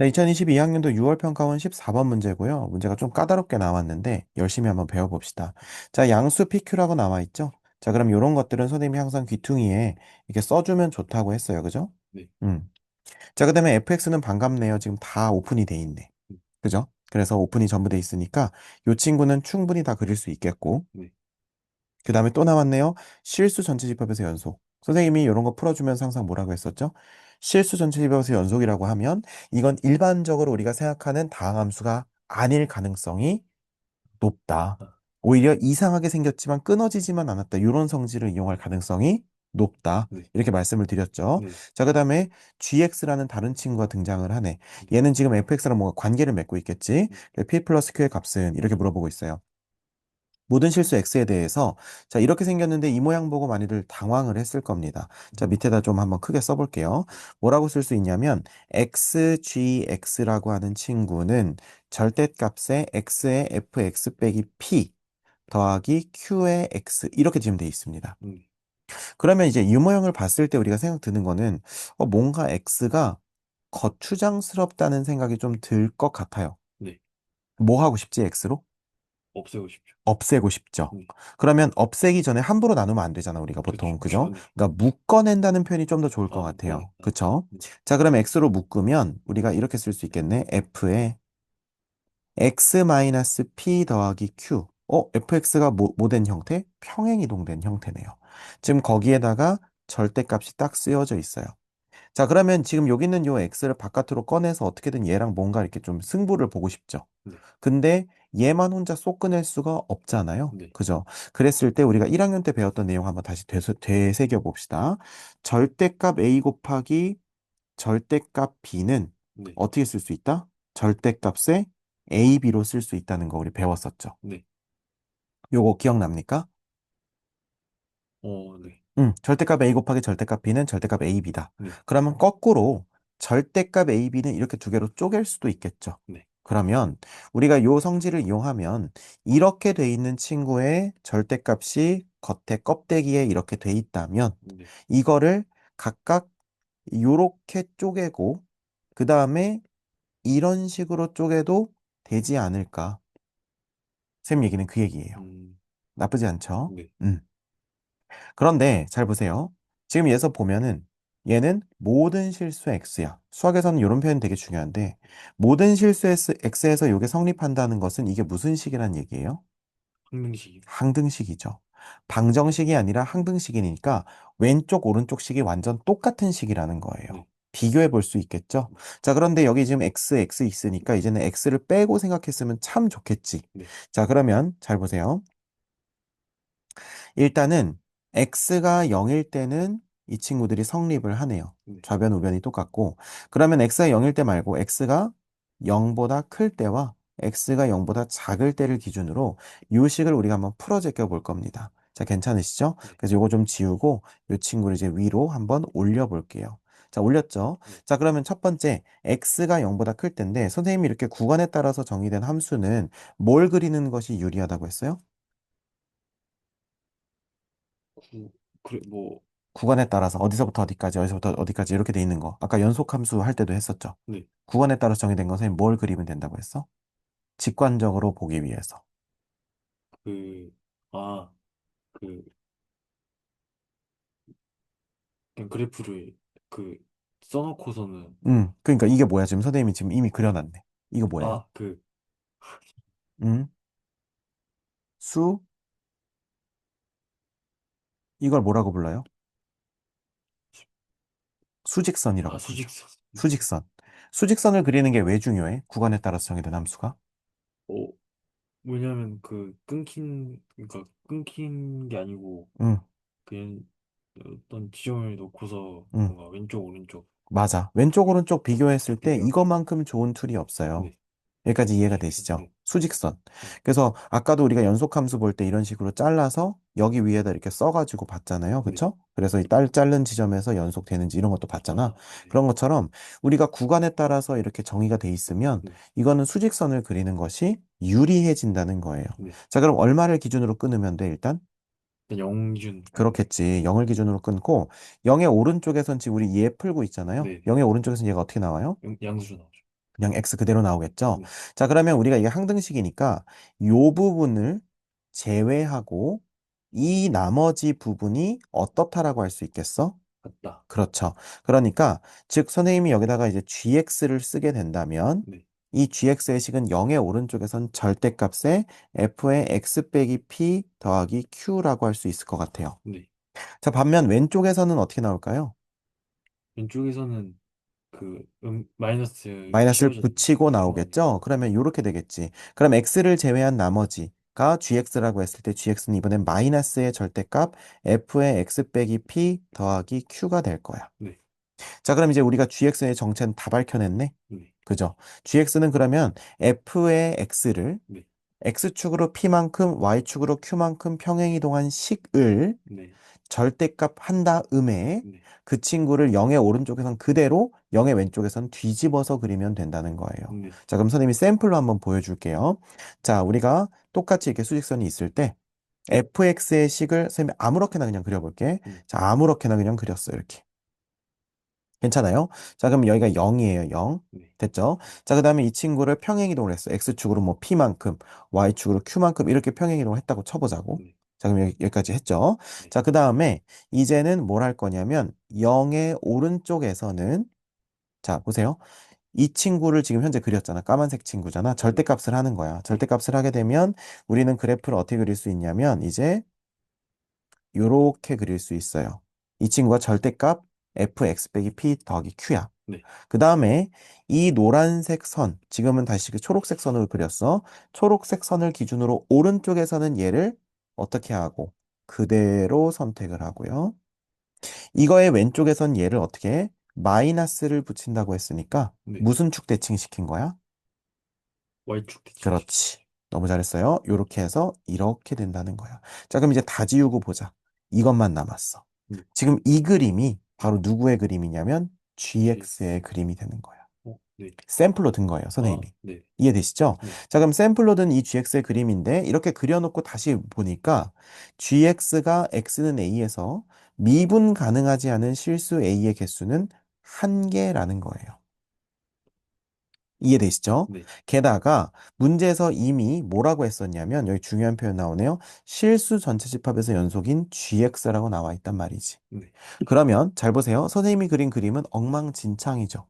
네, 2022학년도 6월 평가원 14번 문제고요. 문제가 좀 까다롭게 나왔는데 열심히 한번 배워봅시다. 자, 양수 PQ라고 나와 있죠? 자, 그럼 이런 것들은 선생님이 항상 귀퉁이에 이렇게 써주면 좋다고 했어요. 그죠? 네. 음. 자, 그 다음에 fx는 반갑네요. 지금 다 오픈이 돼 있네. 음. 그죠? 그래서 오픈이 전부 돼 있으니까 이 친구는 충분히 다 그릴 수 있겠고. 네. 그 다음에 또 나왔네요. 실수 전체 집합에서 연속. 선생님이 이런 거 풀어주면서 항상 뭐라고 했었죠? 실수 전체 집합에서 연속이라고 하면 이건 일반적으로 우리가 생각하는 다항함수가 아닐 가능성이 높다. 아, 오히려 이상하게 생겼지만 끊어지지만 않았다. 이런 성질을 이용할 가능성이 높다. 네. 이렇게 말씀을 드렸죠. 네. 자, 그 다음에 gx라는 다른 친구가 등장을 하네. 얘는 지금 fx랑 뭔가 관계를 맺고 있겠지. p 플러스 q의 값은 이렇게 물어보고 있어요. 모든 실수 x에 대해서 자 이렇게 생겼는데 이 모양 보고 많이들 당황을 했을 겁니다. 자 밑에다 좀 한번 크게 써볼게요. 뭐라고 쓸 수 있냐면 xgx라고 하는 친구는 절대값에 x의 fx 빼기 p 더하기 q의 x 이렇게 지금 돼 있습니다. 음. 그러면 이제 이 모양을 봤을 때 우리가 생각 드는 거는 어, 뭔가 x가 거추장스럽다는 생각이 좀 들 것 같아요. 네. 뭐 하고 싶지 x로? 없애고 싶죠. 없애고 싶죠. 네. 그러면 없애기 전에 함부로 나누면 안 되잖아, 우리가 그렇죠. 보통. 그죠? 네. 그러니까 묶어낸다는 표현이 좀 더 좋을 것 아, 같아요. 묶어낸다. 그쵸? 네. 자, 그럼 x로 묶으면 우리가 이렇게 쓸 수 있겠네. f에 x-p 더하기 q. 어, fx가 뭐, 뭐 된 형태? 평행이동된 형태네요. 지금 거기에다가 절대값이 딱 쓰여져 있어요. 자, 그러면 지금 여기 있는 요 x를 바깥으로 꺼내서 어떻게든 얘랑 뭔가 이렇게 좀 승부를 보고 싶죠. 네. 근데 얘만 혼자 쏙 꺼낼 수가 없잖아요. 네. 그죠? 그랬을 때 우리가 1학년 때 배웠던 내용 한번 다시 되새, 되새겨 봅시다. 절대값 a 곱하기 절대값 b는 네. 어떻게 쓸 수 있다? 절대값에 a, b로 쓸 수 있다는 거 우리 배웠었죠. 네. 요거 기억납니까? 어, 네. 응, 절대값 a 곱하기 절대값 b는 절대값 a, b다. 네. 그러면 거꾸로 절대값 a, b는 이렇게 두 개로 쪼갤 수도 있겠죠. 네. 그러면 우리가 요 성질을 이용하면 이렇게 돼 있는 친구의 절대값이 겉에 껍데기에 이렇게 돼 있다면 네. 이거를 각각 요렇게 쪼개고 그 다음에 이런 식으로 쪼개도 되지 않을까. 쌤 얘기는 그 얘기예요. 음, 나쁘지 않죠? 네. 음. 그런데 잘 보세요. 지금 여기서 보면은 얘는 모든 실수 x야. 수학에서는 이런 표현 되게 중요한데 모든 실수 x에서 이게 성립한다는 것은 이게 무슨 식이란 얘기예요? 항등식이. 항등식이죠. 방정식이 아니라 항등식이니까 왼쪽 오른쪽 식이 완전 똑같은 식이라는 거예요. 네. 비교해 볼 수 있겠죠? 자, 그런데 여기 지금 x, x 있으니까 이제는 x를 빼고 생각했으면 참 좋겠지. 네. 자, 그러면 잘 보세요. 일단은 x가 0일 때는 이 친구들이 성립을 하네요. 네. 좌변, 우변이 똑같고 그러면 x가 0일 때 말고 x가 0보다 클 때와 x가 0보다 작을 때를 기준으로 이 식을 우리가 한번 풀어 제껴 볼 겁니다. 자, 괜찮으시죠? 네. 그래서 이거 좀 지우고 이 친구를 이제 위로 한번 올려 볼게요. 자, 올렸죠? 네. 자, 그러면 첫 번째 x가 0보다 클 때인데 선생님이 이렇게 구간에 따라서 정의된 함수는 뭘 그리는 것이 유리하다고 했어요? 구, 그래, 뭐, 구간에 따라서 어디서부터 어디까지, 어디서부터 어디까지 이렇게 돼 있는 거. 아까 연속함수 할 때도 했었죠. 네. 구간에 따라서 정의된 것은 뭘 그리면 된다고 했어? 직관적으로 보기 위해서. 그, 아, 그, 그냥 그래프를 그, 써놓고서는, 음, 그러니까 이게 뭐야? 지금 선생님이 지금 이미 그려놨네. 이거 뭐예요? 아, 그, 음, 수, 이걸 뭐라고 불러요? 수직선이라고 아, 부르죠. 수직선. 수직선. 수직선을 그리는 게 왜 중요해? 구간에 따라서 정의된 함수가? 어, 왜냐면 그, 끊긴, 그러니까 끊긴 게 아니고, 음, 그냥 어떤 지점을 놓고서 음, 뭔가 왼쪽, 오른쪽 맞아. 왼쪽, 오른쪽 비교했을 때 비교. 이것만큼 좋은 툴이 없어요. 네. 여기까지 이해가 되시죠? 네. 수직선. 그래서 아까도 우리가 연속함수 볼 때 이런 식으로 잘라서 여기 위에다 이렇게 써가지고 봤잖아요. 그쵸? 그래서 이 딸 자른 지점에서 연속되는지 이런 것도 봤잖아. 아, 네. 그런 것처럼 우리가 구간에 따라서 이렇게 정의가 돼 있으면 네. 이거는 수직선을 그리는 것이 유리해진다는 거예요. 네. 자, 그럼 얼마를 기준으로 끊으면 돼, 일단? 영준 그렇겠지. 0을 기준으로 끊고 0의 오른쪽에선 지금 우리 얘 풀고 있잖아요. 네. 0의 오른쪽에선 얘가 어떻게 나와요? 양- 양수로 나오죠. 그냥 x 그대로 나오겠죠? 네. 자, 그러면 우리가 이게 항등식이니까 요 부분을 제외하고 이 나머지 부분이 어떻다라고 할 수 있겠어? 같다. 그렇죠. 그러니까 즉 선생님이 여기다가 이제 gx를 쓰게 된다면 네. 이 gx의 식은 0의 오른쪽에선 절대값에 f의 x 빼기 p 더하기 q라고 할 수 있을 것 같아요. 네. 자, 반면 왼쪽에서는 어떻게 나올까요? 왼쪽에서는 그 음, 마이너스 마이너스를 씌워져 붙이고 나오네. 나오겠죠? 그러면 이렇게 되겠지. 그럼 x를 제외한 나머지가 gx라고 했을 때 gx는 이번엔 마이너스의 절대값 f의 x 빼기 p 더하기 q가 될 거야. 네. 자, 그럼 이제 우리가 gx의 정체는 다 밝혀냈네? 네. 그죠? gx는 그러면 f의 x를 네. x축으로 p만큼 y축으로 q만큼 평행이동한 식을 네. 절대값 한 다음에 네. 그 친구를 0의 오른쪽에선 그대로 0의 왼쪽에선 뒤집어서 그리면 된다는 거예요. 네. 자, 그럼 선생님이 샘플로 한번 보여줄게요. 자, 우리가 똑같이 이렇게 수직선이 있을 때 fx의 식을 선생님이 아무렇게나 그냥 그려볼게. 음. 자, 아무렇게나 그냥 그렸어요. 이렇게. 괜찮아요? 자, 그럼 여기가 0이에요. 0. 네. 됐죠? 자, 그 다음에 이 친구를 평행이동을 했어. x축으로 뭐 p만큼, y축으로 q만큼 이렇게 평행이동을 했다고 쳐보자고. 네. 자, 그럼 여기, 여기 까지 했죠? 네. 자, 그 다음에 이제는 뭘 할 거냐면 0의 오른쪽에서는 자, 보세요. 이 친구를 지금 현재 그렸잖아. 까만색 친구잖아. 절대값을 하는 거야. 절대값을 하게 되면 우리는 그래프를 어떻게 그릴 수 있냐면 이제 요렇게 그릴 수 있어요. 이 친구가 절대값 fx 빼기 p 더하기 q야. 네. 그 다음에 이 노란색 선, 지금은 다시 그 초록색 선으로 그렸어. 초록색 선을 기준으로 오른쪽에서는 얘를 어떻게 하고 그대로 선택을 하고요. 이거의 왼쪽에선 얘를 어떻게 해? 마이너스를 붙인다고 했으니까 네. 무슨 축 대칭 시킨 거야? Y축 대칭. 그렇지. 너무 잘했어요. 이렇게 해서 이렇게 된다는 거야. 자, 그럼 이제 다 지우고 보자. 이것만 남았어. 음. 지금 이 그림이 바로 누구의 그림이냐면 GX의 GX. 그림이 되는 거야. 어, 네. 샘플로 든 거예요, 선생님이. 아, 네. 이해되시죠? 네. 자, 그럼 샘플로 든 이 GX의 그림인데 이렇게 그려놓고 다시 보니까 GX가 X는 A에서 미분 가능하지 않은 실수 A의 개수는 한 개라는 거예요. 이해되시죠? 네. 게다가 문제에서 이미 뭐라고 했었냐면 여기 중요한 표현 나오네요. 실수 전체 집합에서 연속인 GX라고 나와 있단 말이지. 네. 그러면 잘 보세요. 선생님이 그린 그림은 엉망진창이죠.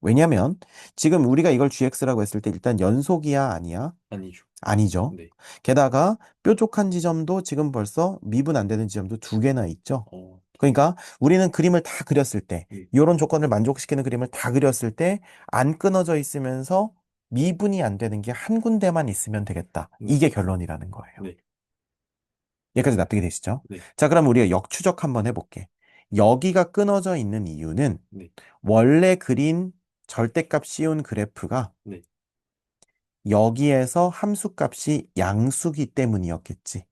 왜냐면 지금 우리가 이걸 GX라고 했을 때 일단 연속이야 아니야? 아니죠. 아니죠. 네. 게다가 뾰족한 지점도 지금 벌써 미분 안 되는 지점도 두 개나 있죠. 어, 그러니까 우리는 그림을 다 그렸을 때, 네. 이런 조건을 만족시키는 그림을 다 그렸을 때, 안 끊어져 있으면서 미분이 안 되는 게 한 군데만 있으면 되겠다. 네. 이게 결론이라는 거예요. 네. 여기까지 납득이 되시죠? 네. 자, 그럼 우리가 역추적 한번 해볼게. 여기가 끊어져 있는 이유는 네. 원래 그린 절대값 씌운 그래프가 네. 여기에서 함수값이 양수기 때문이었겠지.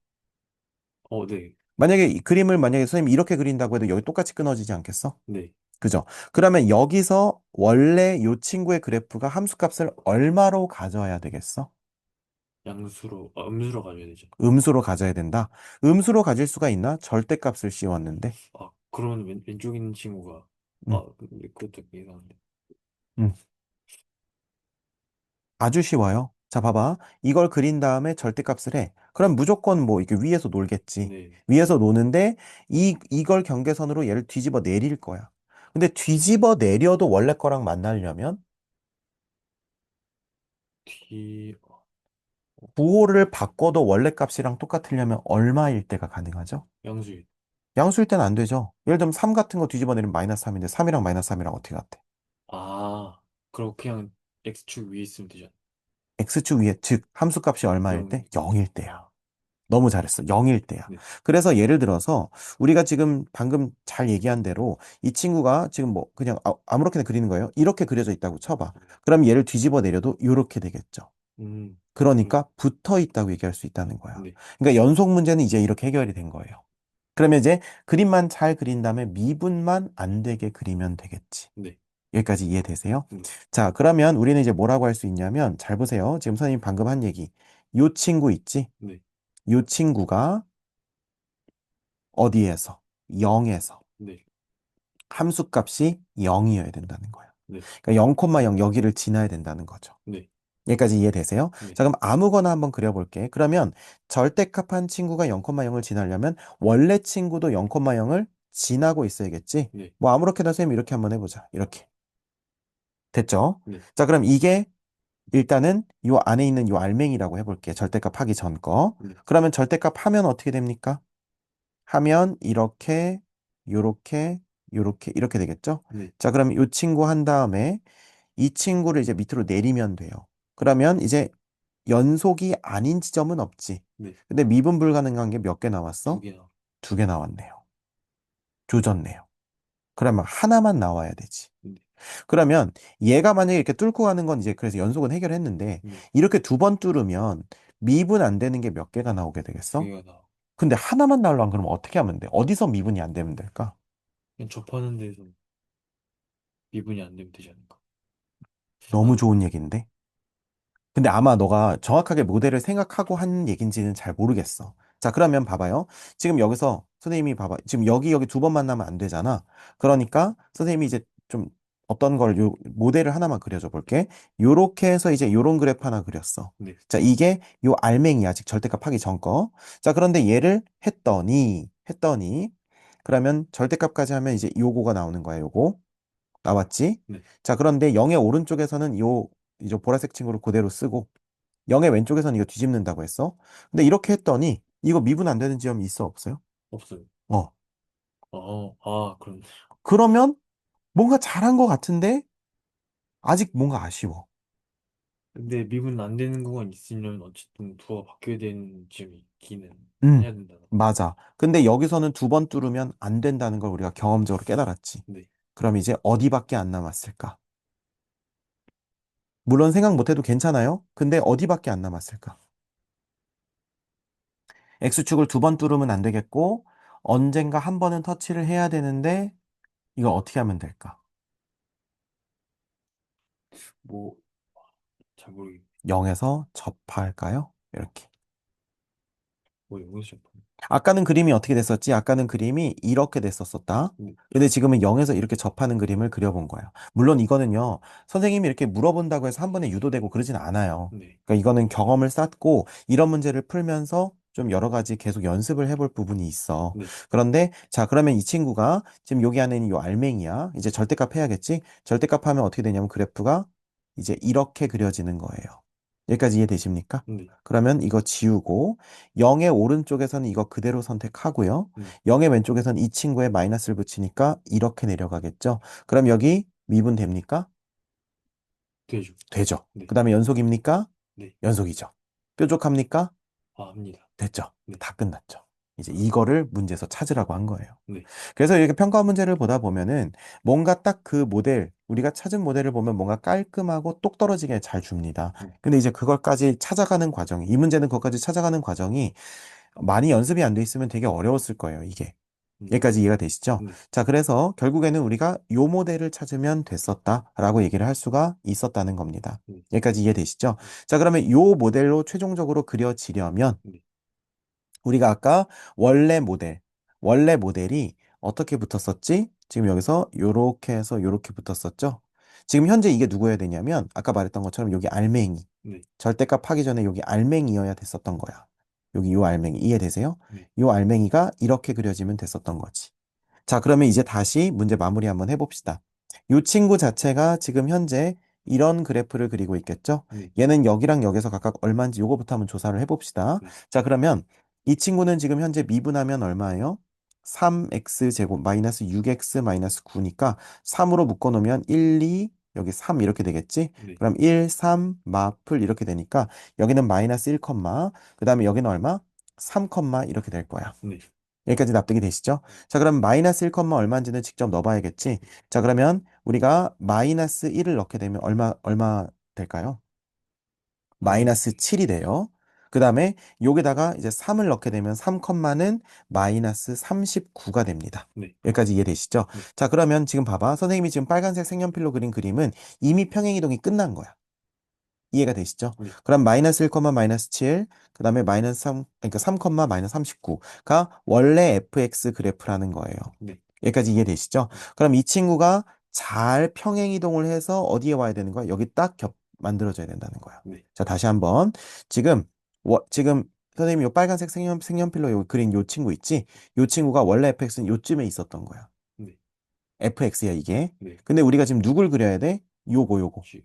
어, 네. 만약에 이 그림을 만약에 선생님이 이렇게 그린다고 해도 여기 똑같이 끊어지지 않겠어? 네. 그죠? 그러면 여기서 원래 이 친구의 그래프가 함수값을 얼마로 가져야 되겠어? 양수로, 아, 음수로 가져야 되죠. 음수로 가져야 된다. 음수로 가질 수가 있나? 절대값을 씌웠는데. 아, 그러면 왼, 왼쪽에 있는 친구가, 음. 아, 근데 그것도 이상한데. 아주 쉬워요. 자, 봐봐. 이걸 그린 다음에 절대값을 해. 그럼 무조건 뭐 이렇게 위에서 놀겠지. 네. 위에서 노는데 이 이걸 경계선으로 얘를 뒤집어 내릴 거야. 근데 뒤집어 내려도 원래 거랑 만나려면 뒤, 부호를 바꿔도 원래 값이랑 똑같으려면 얼마일 때가 가능하죠? 양수, 양수일 때는 안 되죠. 예를 들면 3 같은 거 뒤집어 내리면 마이너스 3인데 3이랑 마이너스 3이랑 어떻게 같아? 아, 그럼 그냥 X축 위에 있으면 되잖아. x축 위에 즉 함수 값이 얼마일 때? 영. 0일 때야. 너무 잘했어. 0일 때야. 네. 그래서 예를 들어서 우리가 지금 방금 잘 얘기한 대로 이 친구가 지금 뭐 그냥 아, 아무렇게나 그리는 거예요. 이렇게 그려져 있다고 쳐봐. 그럼 얘를 뒤집어 내려도 이렇게 되겠죠. 음, 그러니까 붙어 있다고 얘기할 수 있다는 거야. 네. 그러니까 연속 문제는 이제 이렇게 해결이 된 거예요. 그러면 이제 그림만 잘 그린 다음에 미분만 안 되게 그리면 되겠지. 네. 여기까지 이해되세요? 네. 자, 그러면 우리는 이제 뭐라고 할 수 있냐면 잘 보세요. 지금 선생님 방금 한 얘기. 요 친구 있지? 네. 요 친구가 어디에서? 0에서 네. 함수값이 0이어야 된다는 거야. 네, 그러니까 0,0 여기를 지나야 된다는 거죠. 네, 여기까지 이해되세요? 네, 자, 그럼 아무거나 한번 그려볼게. 그러면 절대값한 친구가 0,0을 지나려면 원래 친구도 0,0을 지나고 있어야겠지? 네, 뭐 아무렇게나 쌤 이렇게 한번 해보자. 이렇게. 됐죠? 네, 자, 그럼 이게 일단은 요 안에 있는 요 알맹이라고 해볼게. 절대값 하기 전 거. 네, 그러면 절대값 하면 어떻게 됩니까? 하면 이렇게, 요렇게, 요렇게, 이렇게 되겠죠? 네, 자, 그럼 요 친구 한 다음에 이 친구를 이제 밑으로 내리면 돼요. 그러면 이제 연속이 아닌 지점은 없지. 네. 근데 미분 불가능한 게 몇 개 나왔어? 두 개 나왔네요. 조졌네요. 그러면 하나만 나와야 되지. 네, 그러면 얘가 만약에 이렇게 뚫고 가는 건 이제 그래서 연속은 해결했는데 네. 이렇게 두 번 뚫으면 미분 안 되는 게 몇 개가 나오게 두 되겠어? 나. 근데 하나만 나오려면 그럼 어떻게 하면 돼? 어디서 미분이 안 되면 될까? 그냥 접하는 데서 미분이 안 되면 되지 않을까? 너무 아, 좋은 얘기인데? 근데 아마 너가 정확하게 모델을 생각하고 한 얘긴지는 잘 모르겠어. 자, 그러면 봐봐요. 지금 여기서 선생님이 봐봐. 지금 여기 여기 두 번 만나면 안 되잖아. 그러니까 선생님이 이제 좀 어떤 걸 요 모델을 하나만 그려줘 볼게. 요렇게 해서 이제 요런 그래프 하나 그렸어. 네, 자, 이게 요 알맹이 아직 절대값 하기 전 거. 자, 그런데 얘를 했더니 했더니 그러면 절대값까지 하면 이제 요거가 나오는 거야, 요거. 나왔지? 네, 자, 그런데 0의 오른쪽에서는 요 이제 보라색 친구를 그대로 쓰고 0의 왼쪽에서는 이거 뒤집는다고 했어. 근데 이렇게 했더니 이거 미분 안 되는 지점이 있어, 없어요? 없어요. 어. 아, 아, 그럼 그러면 뭔가 잘한 것 같은데 아직 뭔가 아쉬워. 근데 미분 안 되는 구간 있으면 어쨌든 두가 바뀌어야 되는 점이 있기는 음, 해야 된다. 맞아. 근데 여기서는 두 번 뚫으면 안 된다는 걸 우리가 경험적으로 깨달았지. 네, 그럼 이제 어디밖에 안 남았을까? 물론 생각 못해도 괜찮아요. 근데 어디밖에 안 남았을까? X축을 두 번 뚫으면 안 되겠고, 언젠가 한 번은 터치를 해야 되는데, 이거 어떻게 하면 될까? 뭐, 잘 모르겠. 0에서 접할까요? 이렇게. 뭐 영어에서 아까는 그림이 어떻게 됐었지? 아까는 그림이 이렇게 됐었었다. 네, 근데 지금은 0에서 이렇게 접하는 그림을 그려본 거예요. 물론 이거는요, 선생님이 이렇게 물어본다고 해서 한 번에 유도되고 그러진 않아요. 네, 그러니까 이거는 경험을 쌓고 이런 문제를 풀면서 좀 여러 가지 계속 연습을 해볼 부분이 있어. 네, 그런데 자, 그러면 이 친구가 지금 여기 안에 있는 이 알맹이야. 이제 절대값 해야겠지? 절대값 하면 어떻게 되냐면 그래프가 이제 이렇게 그려지는 거예요. 여기까지 이해되십니까? 네, 그러면 이거 지우고 0의 오른쪽에서는 이거 그대로 선택하고요. 네, 0의 왼쪽에서는 이 친구에 마이너스를 붙이니까 이렇게 내려가겠죠. 그럼 여기 미분 됩니까? 되죠. 되죠. 네, 그 다음에 연속입니까? 네, 연속이죠. 뾰족합니까? 아, 합니다. 됐죠. 네, 다 끝났죠. 이제 이거를 문제에서 찾으라고 한 거예요. 네, 그래서 이렇게 평가 문제를 보다 보면은 뭔가 딱 그 모델, 우리가 찾은 모델을 보면 뭔가 깔끔하고 똑 떨어지게 잘 줍니다. 네, 근데 이제 그걸까지 찾아가는 과정이, 이 문제는 그것까지 찾아가는 과정이 많이 연습이 안 돼 있으면 되게 어려웠을 거예요, 이게. 음, 여기까지 이해가 되시죠? 네, 자, 그래서 결국에는 우리가 요 모델을 찾으면 됐었다라고 얘기를 할 수가 있었다는 겁니다. 네, 여기까지 이해되시죠? 네, 자, 그러면 요 모델로 최종적으로 그려지려면 네, 우리가 아까 원래 모델, 원래 모델이 어떻게 붙었었지? 지금 여기서 요렇게 해서 요렇게 붙었었죠? 지금 현재 이게 누구여야 되냐면 아까 말했던 것처럼 여기 알맹이, 네, 절대값 하기 전에 여기 알맹이여야 됐었던 거야. 여기 요 알맹이 이해되세요? 네, 요 알맹이가 이렇게 그려지면 됐었던 거지. 자, 그러면 이제 다시 문제 마무리 한번 해봅시다. 이 친구 자체가 지금 현재 이런 그래프를 그리고 있겠죠? 네, 얘는 여기랑 여기서 각각 얼마인지 요거부터 한번 조사를 해봅시다. 네, 자, 그러면 이 친구는 지금 현재 미분하면 얼마예요? 3x제곱 마이너스 6x 마이너스 9니까 3으로 묶어놓으면 1, 2, 여기 3 이렇게 되겠지? 네, 그럼 1, 3, 마플 이렇게 되니까 여기는 마이너스 1, 그 다음에 여기는 얼마? 3, 이렇게 될 거야. 네, 여기까지 납득이 되시죠? 자, 그럼 마이너스 1, 얼마인지는 직접 넣어봐야겠지? 자, 그러면 우리가 마이너스 1을 넣게 되면 얼마, 얼마 될까요? 마이너스 7이 돼요. 그 다음에 여기다가 이제 3을 넣게 되면 3는 마이너스 39가 됩니다. 네, 여기까지 이해되시죠? 네. 자, 그러면 지금 봐봐. 선생님이 지금 빨간색 색연필로 그린 그림은 이미 평행이동이 끝난 거야. 이해가 되시죠? 네, 그럼 마이너스 1, 마이너스 7, 그 다음에 마이너스 3, 그러니까 3, 마이너스 39가 원래 fx 그래프라는 거예요. 네, 여기까지 이해되시죠? 그럼 이 친구가 잘 평행 이동을 해서 어디에 와야 되는 거야? 여기 딱 겹, 만들어져야 된다는 거야. 네. 자, 다시 한번. 지금, 워- 지금, 선생님이 요 빨간색 색연, 색연필로 요 그린 요 친구 있지? 요 친구가 원래 fx는 요쯤에 있었던 거야. 네. fx야, 이게. 네. 근데 우리가 지금 누굴 그려야 돼? 요거, 요거. G.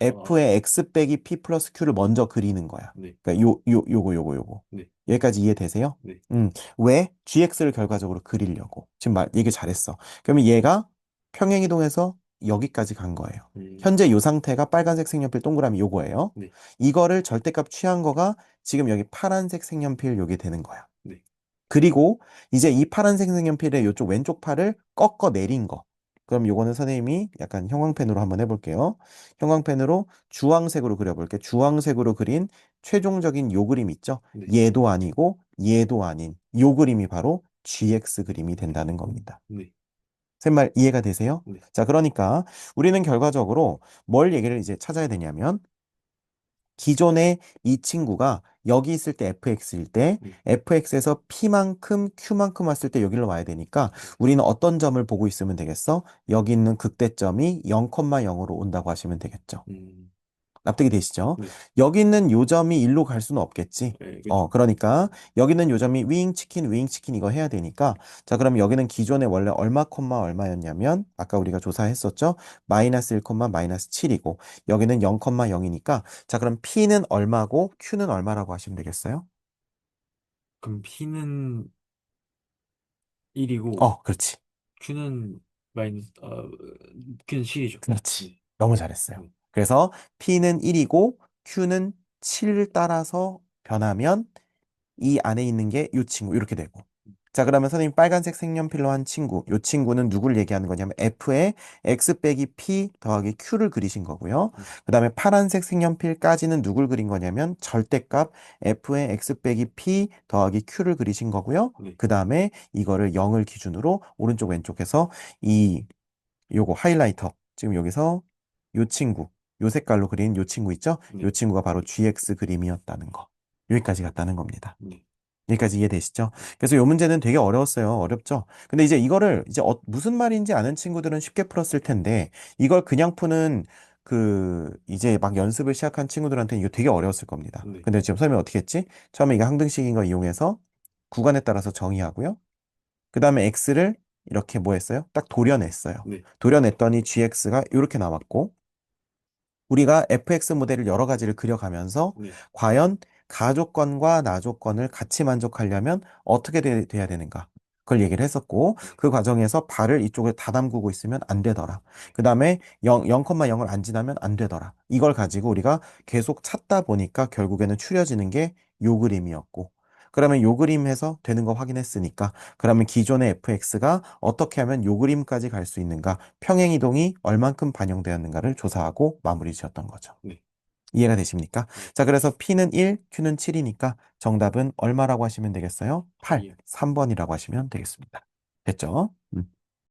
f의 x 빼기 p 플러스 q를 먼저 그리는 거야. 네. 그러니까 요, 요, 요거, 요거, 요거. 네. 여기까지 이해되세요? 네. 음, 왜? gx를 결과적으로 그리려고. 지금 말, 얘기 잘했어. 그러면 얘가 평행이동해서 여기까지 간 거예요. 음. 현재 요 상태가 빨간색 색연필 동그라미 요거예요. 네. 이거를 절대값 취한 거가 지금 여기 파란색 색연필 요게 되는 거야. 네. 그리고 이제 이 파란색 색연필의 요쪽 왼쪽 팔을 꺾어 내린 거. 그럼 요거는 선생님이 약간 형광펜으로 한번 해볼게요. 형광펜으로 주황색으로 그려볼게요. 주황색으로 그린 최종적인 요 그림 있죠? 네. 얘도 아니고 얘도 아닌 요 그림이 바로 GX 그림이 된다는 겁니다. 네. 쌤말 이해가 되세요? 네. 자, 그러니까 우리는 결과적으로 뭘 얘기를 이제 찾아야 되냐면 기존에 이 친구가 여기 있을 때 fx일 때 음. fx에서 p만큼 q만큼 왔을 때 여기로 와야 되니까 우리는 어떤 점을 보고 있으면 되겠어? 여기 있는 극대점이 0,0으로 온다고 하시면 되겠죠. 음. 납득이 되시죠? 네. 여기 있는 요점이 일로 갈 수는 없겠지. 네. 그- 어, 그러니까 여기는 요점이 윙 치킨, 윙 치킨 이거 해야 되니까 자, 그럼 여기는 기존에 원래 얼마 콤마 얼마였냐면 아까 우리가 조사했었죠? 마이너스 1 콤마 마이너스 7이고 여기는 0 콤마 0이니까 자, 그럼 P는 얼마고 Q는 얼마라고 하시면 되겠어요? 그럼 P는 1이고 어, 그렇지. Q는 마이너스 어 Q는 7이죠. 그렇지. 너무 잘했어요. 네. 그래서 P는 1이고 Q는 7 따라서 변하면 이 안에 있는 게 이 친구 이렇게 되고 자 그러면 선생님 빨간색 색연필로 한 친구 이 친구는 누굴 얘기하는 거냐면 F에 X 빼기 P 더하기 Q를 그리신 거고요 음. 그 다음에 파란색 색연필까지는 누굴 그린 거냐면 절대값 F에 X 빼기 P 더하기 Q를 그리신 거고요 네. 그 다음에 이거를 0을 기준으로 오른쪽 왼쪽에서 이 요거 하이라이터 지금 여기서 요 친구 요 색깔로 그린 요 친구 있죠? 네. 요 친구가 바로 GX 그림이었다는 거. 여기까지 갔다는 겁니다. 네. 여기까지 이해되시죠? 그래서 요 문제는 되게 어려웠어요. 어렵죠? 근데 이제 이거를 이제 어- 무슨 말인지 아는 친구들은 쉽게 풀었을 텐데 이걸 그냥 푸는 그 이제 막 연습을 시작한 친구들한테는 이거 되게 어려웠을 겁니다. 네. 근데 지금 설명 어떻게 했지? 처음에 이거 항등식인 거 이용해서 구간에 따라서 정의하고요. 그 다음에 x를 이렇게 뭐 했어요? 딱 도려냈어요. 네. 도려냈더니 gx가 이렇게 나왔고 우리가 fx 모델을 여러 가지를 그려가면서 네. 과연 가조건과 나조건을 같이 만족하려면 어떻게 돼, 돼야 되는가? 그걸 얘기를 했었고 그 과정에서 발을 이쪽에 다 담그고 있으면 안 되더라. 그 다음에 0, 0,0을 안 지나면 안 되더라. 이걸 가지고 우리가 계속 찾다 보니까 결국에는 추려지는 게 요 그림이었고 그러면 요 그림에서 되는 거 확인했으니까 그러면 기존의 fx가 어떻게 하면 요 그림까지 갈 수 있는가 평행 이동이 얼만큼 반영되었는가를 조사하고 마무리 지었던 거죠. 네. 이해가 되십니까? 자, 그래서 P는 1, Q는 7이니까 정답은 얼마라고 하시면 되겠어요? 8, 이요. 3번이라고 하시면 되겠습니다. 됐죠?